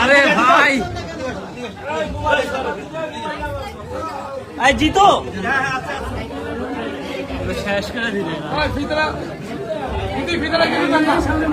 আরে ভাই। এই জিতো। শেষ করে দিলে। পিছনে সরেন।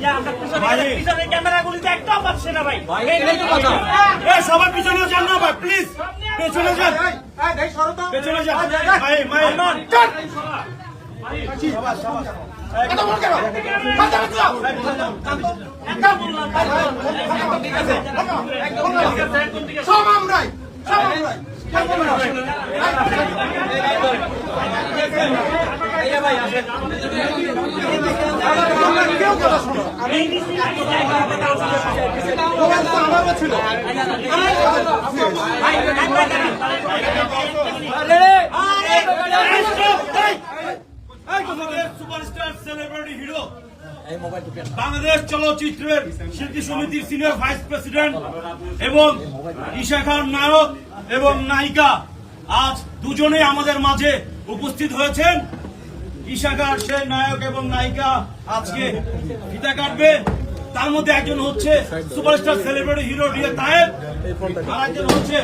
ইয়া সবার পিছনে যান না ভাই প্লিজ পেছনে যান পেছনে যান সব আমরাই ছিল সুপারস্টার সেলিব্রিটি হিরো বাংলাদেশ চলচ্চিত্রের শিল্পী সমিতির সিনিয়র ভাইস প্রেসিডেন্ট এবং ঈশা খান নায়ক এবং নায়িকা আজ দুজনেই আমাদের মাঝে উপস্থিত হয়েছেন। ঈশা খান সে নায়ক এবং নায়িকা আজকে ফিতা কাটবে। তার মধ্যে একজন হচ্ছে superstar celebrity hero DA Tayeb. আর একজন হচ্ছে